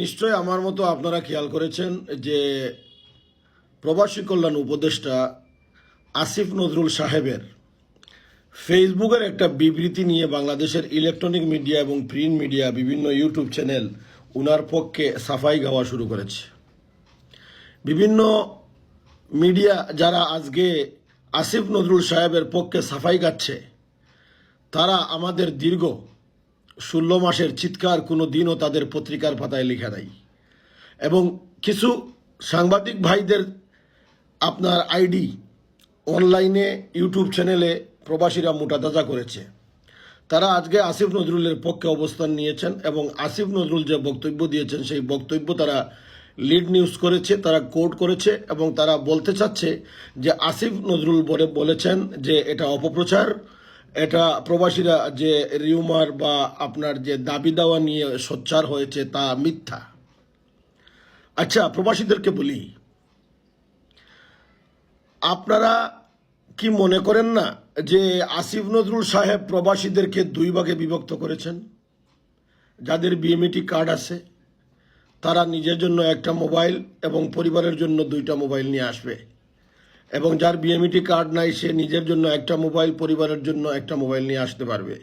নিশ্চয় আমার মতো আপনারা খেয়াল করেছেন যে প্রবাসী কল্যাণ উপদেষ্টা আসিফ নজরুল সাহেবের ফেসবুকের একটা বিবৃতি নিয়ে বাংলাদেশের ইলেকট্রনিক মিডিয়া এবং প্রিন্ট মিডিয়া বিভিন্ন ইউটিউব চ্যানেল উনার পক্ষে সাফাই গাওয়া শুরু করেছে। বিভিন্ন মিডিয়া যারা আজকে আসিফ নজরুল সাহেবের পক্ষে সাফাই গাচ্ছে, তারা আমাদের দীর্ঘ ষোলো মাসের চিৎকার কোনো দিনও তাদের পত্রিকার পাতায় লেখা নাই। এবং কিছু সাংবাদিক ভাইদের আপনার আইডি অনলাইনে ইউটিউব চ্যানেলে প্রবাসীরা মোটাতাজা করেছে। তারা আজকে আসিফ নজরুলের পক্ষে অবস্থান নিয়েছেন এবং আসিফ নজরুল যে বক্তব্য দিয়েছেন, সেই বক্তব্য তারা লিড নিউজ করেছে, তারা কোর্ট করেছে এবং তারা বলতে চাচ্ছে যে আসিফ নজরুল বলে বলেছেন যে এটা অপপ্রচার। এটা প্রবাসীরা যে রিউমার বা আপনার যে দাবি দাওয়া নিয়ে সোচ্চার হয়েছে তা মিথ্যা। আচ্ছা প্রবাসীদেরকে বলি। আপনারা কি মনে করেন না যে আসিফ নজরুল সাহেব প্রবাসীদেরকে দুই ভাগে বিভক্ত করেছেন? যাদের বিএমইটি কার্ড আছে, তারা নিজের জন্য একটা মোবাইল এবং পরিবারের জন্য দুইটা মোবাইল নিয়ে আসবে। এবং যার বিএমইটি কার্ড নাই, সে নিজের জন্য একটা মোবাইল পরিবারের জন্য একটা মোবাইল নিয়ে আসতে পারবে।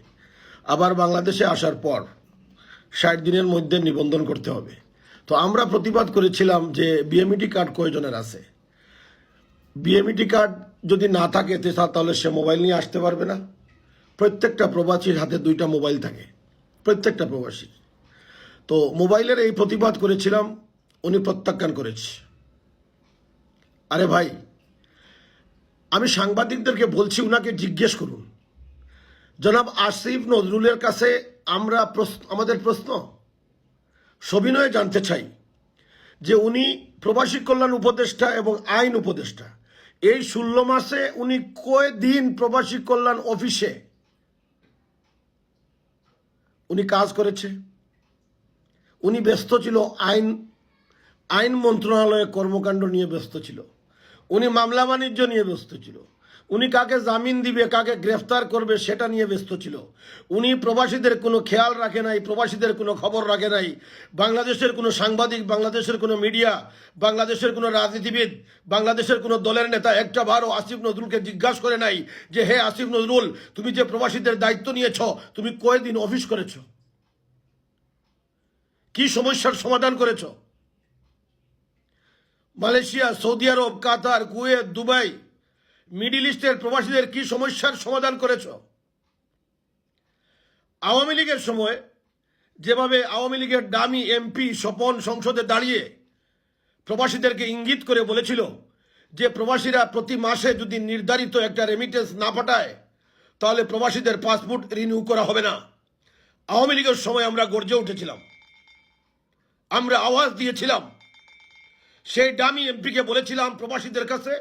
আবার বাংলাদেশে আসার পর ষাট দিনের মধ্যে নিবন্ধন করতে হবে। তো আমরা প্রতিবাদ করেছিলাম যে বিএমইটি কার্ড কয়জনের আছে? বিএমইটি কার্ড যদি না থাকে তাহলে সে মোবাইল নিয়ে আসতে পারবে না। প্রত্যেকটা প্রবাসীর হাতে দুইটা মোবাইল থাকে। প্রত্যেকটা প্রবাসী। তো মোবাইলের এই প্রতিবাদ করেছিলাম, উনি প্রত্যাখ্যান করেছে। আরে ভাই আমি সাংবাদিকদেরকে বলছি, উনাকে জিজ্ঞেস করুন। জনাব আসিফ নজরুলের কাছে আমরা প্রশ্ন, আমাদের প্রশ্ন। সবিনয়ে জানতে চাই যে উনি প্রবাসী কল্যাণ উপদেষ্টা এবং আইন উপদেষ্টা। এই ষোলো মাসে উনি কয়দিন প্রবাসী কল্যাণ অফিসে? উনি কাজ করেছে। উনি ব্যস্ত ছিল, আইন আইন মন্ত্রণালয়ে কর্মকাণ্ড নিয়ে ব্যস্ত ছিল। উনি মামলা বাণিজ্য নিয়ে ব্যস্ত ছিল। উনি কাকে জামিন দিবে, কাকে গ্রেফতার করবে সেটা নিয়ে ব্যস্ত ছিল। উনি প্রবাসীদের কোনো খেয়াল রাখে নাই, প্রবাসীদের কোনো খবর রাখে নাই। বাংলাদেশের কোনো সাংবাদিক, বাংলাদেশের কোনো মিডিয়া, বাংলাদেশের কোনো রাজনীতিবিদ, বাংলাদেশের কোনো দলের নেতা একটা বারও আসিফ নজরুলকে জিজ্ঞাসা করে নাই যে, হে আসিফ নজরুল, তুমি যে প্রবাসীদের দায়িত্ব নিয়েছ, তুমি কয়দিন অফিস করেছ? কি সমস্যার সমাধান করেছ? Malaysia, Saudi Arab, Qatar, Kuwait, Dubai, middle ইস্টের প্রবাসীদের কি সমস্যার সমাধান করেছ? আওয়ামী লীগের সময় যেভাবে আওয়ামী লীগের দামি এমপি স্বপন সংসদে দাঁড়িয়ে প্রবাসীদেরকে ইঙ্গিত করে বলেছিল যে প্রবাসীরা প্রতি মাসে যদি নির্ধারিত একটা রেমিটেন্স না পাঠায়, তাহলে প্রবাসীদের পাসপোর্ট রিনিউ করা হবে না। আওয়ামী লীগের সময় আমরা গর্জে উঠেছিলাম। আমরা আওয়াজ দিয়েছিলাম সেই ডামি এমপিকে বলেছিলাম প্রবাসীদের কাছে,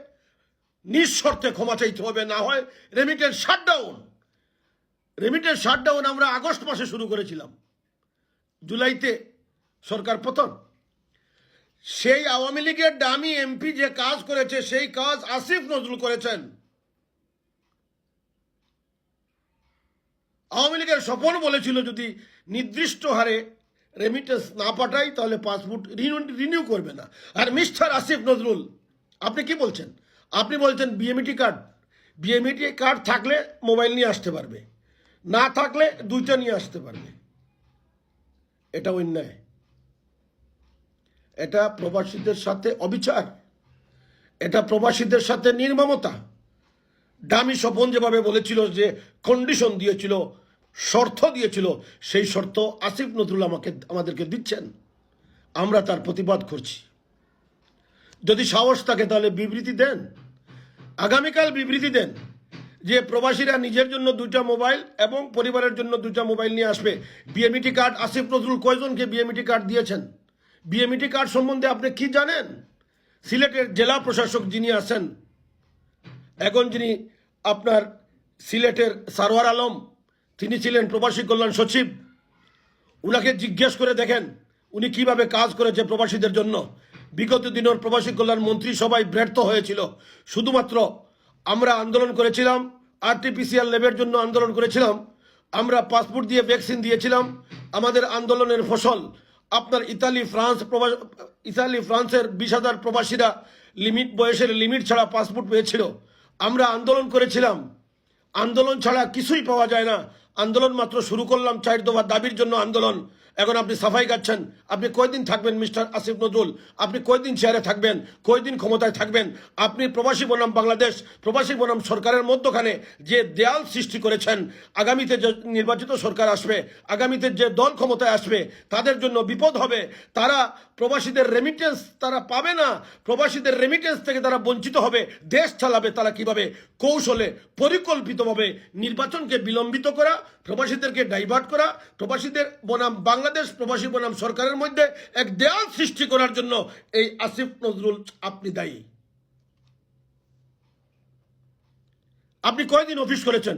নিঃশর্তে ক্ষমা চাইতে হবে, না হয় রেমিটেন্স শাটডাউন রেমিটেন্স শাটডাউন আমরা আগস্ট মাসে শুরু করেছিলাম, জুলাইতে সরকার পতন সেই আওয়ামী লীগের ডামি এমপি যে কাজ করেছে, সেই কাজ আসিফ নজরুল করেছেন। আওয়ামী লীগের স্বপন বলেছিল যদি নির্দিষ্ট হারে রেমিটেন্স না পাঠাই, তাহলে পাসপোর্ট রিনিউ করবে না। আর মিস্টার আসিফ নজরুল, আপনি কি বলছেন? আপনি বলছেন বিএমইটি কার্ড বিএমইটি কার্ড থাকলে মোবাইল নিয়ে আসতে পারবে। না থাকলে দুইটা নিয়ে আসতে পারবে। এটা অন্যায়। এটা প্রবাসীদের সাথে অবিচার। এটা প্রবাসীদের সাথে নির্মমতা। ডামি স্বপন যেভাবে বলেছিল যে কন্ডিশন দিয়েছিল শর্ত দিয়েছিল, সেই শর্ত আসিফ নজরুল আমাকে, আমাদেরকে দিচ্ছেন। আমরা তার প্রতিবাদ করছি। যদি সাহস থাকে তাহলে বিবৃতি দেন। আগামীকাল বিবৃতি দেন যে প্রবাসীরা নিজের জন্য দুইটা মোবাইল এবং পরিবারের জন্য দুইটা মোবাইল নিয়ে আসবে। বিএমইটি কার্ড আসিফ নজরুল কয়জনকে বিএমইটি কার্ড দিয়েছেন? বিএমইটি কার্ড সম্বন্ধে আপনি কি জানেন? সিলেটের জেলা প্রশাসক যিনি আছেন এখন যিনি আপনার সিলেটের সারোয়ার আলম তিনি ছিলেন প্রবাসী কল্যাণ সচিব। উনাকে জিজ্ঞেস করে দেখেন, উনি কীভাবে কাজ করেছে প্রবাসীদের জন্য। বিগত দিনের প্রবাসী কল্যাণ মন্ত্রী সবাই ব্যর্থ হয়েছিল। শুধুমাত্র আমরা আন্দোলন করেছিলাম, আরটিপিসিআর ল্যাবের জন্য আন্দোলন করেছিলাম, আমরা পাসপোর্ট দিয়ে ভ্যাকসিন দিয়েছিলাম, আমাদের আন্দোলনের ফসল, আপনার ইতালি, ফ্রান্স প্রবাস- ইতালি, ফ্রান্সের বিশ হাজার প্রবাসীরা লিমিট, বয়সের লিমিট ছাড়া পাসপোর্ট পেয়েছিল। আমরা আন্দোলন করেছিলাম। আন্দোলন ছাড়া কিছুই পাওয়া যায় না। আন্দোলন মাত্র শুরু করলাম চার দফা দাবির জন্য আন্দোলন। এখন আপনি সাফাই গাচ্ছেন আপনি কয়দিন থাকবেন, মিস্টার আসিফ নজরুল? আপনি কয়দিন চেয়ারে থাকবেন? কয়দিন ক্ষমতায় থাকবেন? আপনি প্রবাসী বনাম বাংলাদেশ, প্রবাসী বনাম সরকারের মধ্যখানে যে দেয়াল সৃষ্টি করেছেন, আগামীতে যে নির্বাচিত সরকার আসবে, আগামীতে যে দল ক্ষমতায় আসবে, তাদের জন্য বিপদ হবে। তারা প্রবাসীদের রেমিটেন্স তারা পাবে না। প্রবাসীদের রেমিটেন্স থেকে তারা বঞ্চিত হবে। দেশ চালাবে তারা কীভাবে? কৌশলে, পরিকল্পিতভাবে নির্বাচনকে বিলম্বিত করা, প্রবাসীদেরকে ডাইভার্ট করা, প্রবাসীদের বনাম বাংলাদেশ প্রবাসী বনাম সরকারের মধ্যে এক দেয়াল সৃষ্টি করার জন্য এই আসিফ নজরুল আপনি দায়ী। আপনি কয়দিন অফিস করেছেন?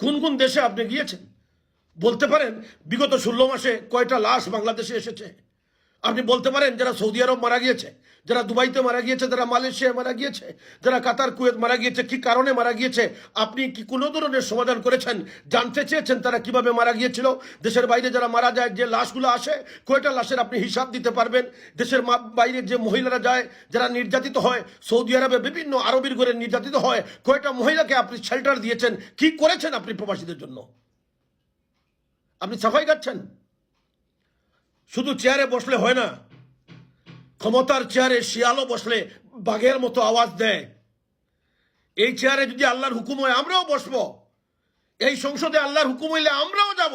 কোন কোন দেশে আপনি গিয়েছেন? বলতে পারেন, বিগত ষোলো মাসে কয়টা লাশ বাংলাদেশে এসেছে? আপনি বলতে পারেন যারা সৌদি আরব মারা গিয়েছে, যারা দুবাইতে মারা গিয়েছে, যারা মালয়েশিয়ায় মারা গিয়েছে, যারা কাতার, কুয়েত মারা গিয়েছে, কি কারণে মারা গিয়েছে, আপনি কি কোনো ধরনের সমাধান করেছেন, জানতে চেয়েছেন তারা কীভাবে মারা গিয়েছিল? দেশের বাইরে যারা মারা যায়, যে লাশগুলো আসে, কয়টা লাশের আপনি হিসাব দিতে পারবেন? দেশের বাইরে যে মহিলারা যায়, যারা নির্যাতিত হয়, সৌদি আরবে বিভিন্ন আরবির ঘরে নির্যাতিত হয়, কয়টা মহিলাকে আপনি শেল্টার দিয়েছেন? কি করেছেন আপনি প্রবাসীদের জন্য? আপনি সাফাই গাচ্ছেন শুধু চেয়ারে বসলে হয় না, ক্ষমতার চেয়ারে শিয়ালও বসলে বাঘের মতো আওয়াজ দেয়। এই চেয়ারে যদি আল্লাহর হুকুম হয়, আমরাও বসবো। এই সংসদে আল্লাহর হুকুম হইলে আমরাও যাব।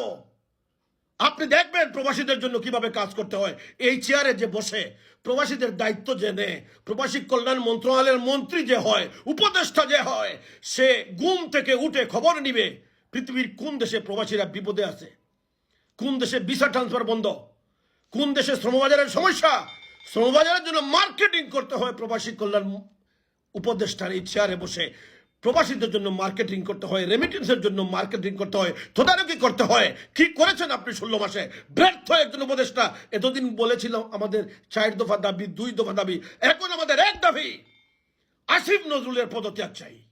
আপনি দেখবেন প্রবাসীদের জন্য কীভাবে কাজ করতে হয়। এই চেয়ারে যে বসে, প্রবাসীদের দায়িত্ব যে নেয়, প্রবাসী কল্যাণ মন্ত্রণালয়ের মন্ত্রী যে হয়, উপদেষ্টা যে হয়, সে গুম থেকে উঠে খবর নিবে, পৃথিবীর কোন দেশে প্রবাসীরা বিপদে আছে? কোন দেশে ভিসা ট্রান্সফার বন্ধ? কোন দেশে শ্রমবাজারের সমস্যা? শ্রমবাজারের জন্য মার্কেটিং করতে হয় প্রবাসী কল্যাণ উপদেষ্টার এই চেয়ারে বসে। প্রবাসীদের জন্য মার্কেটিং করতে হয় রেমিটেন্সের জন্য মার্কেটিং করতে হয়, তদারকি করতে হয়। কি করেছেন আপনি ষোলো মাসে? ব্যর্থ একজন উপদেষ্টা। এতদিন বলেছিলাম আমাদের চার দফা দাবি, দুই দফা দাবি। এখন আমাদের এক দাবি, আসিফ নজরুলের পদত্যাগ চাই।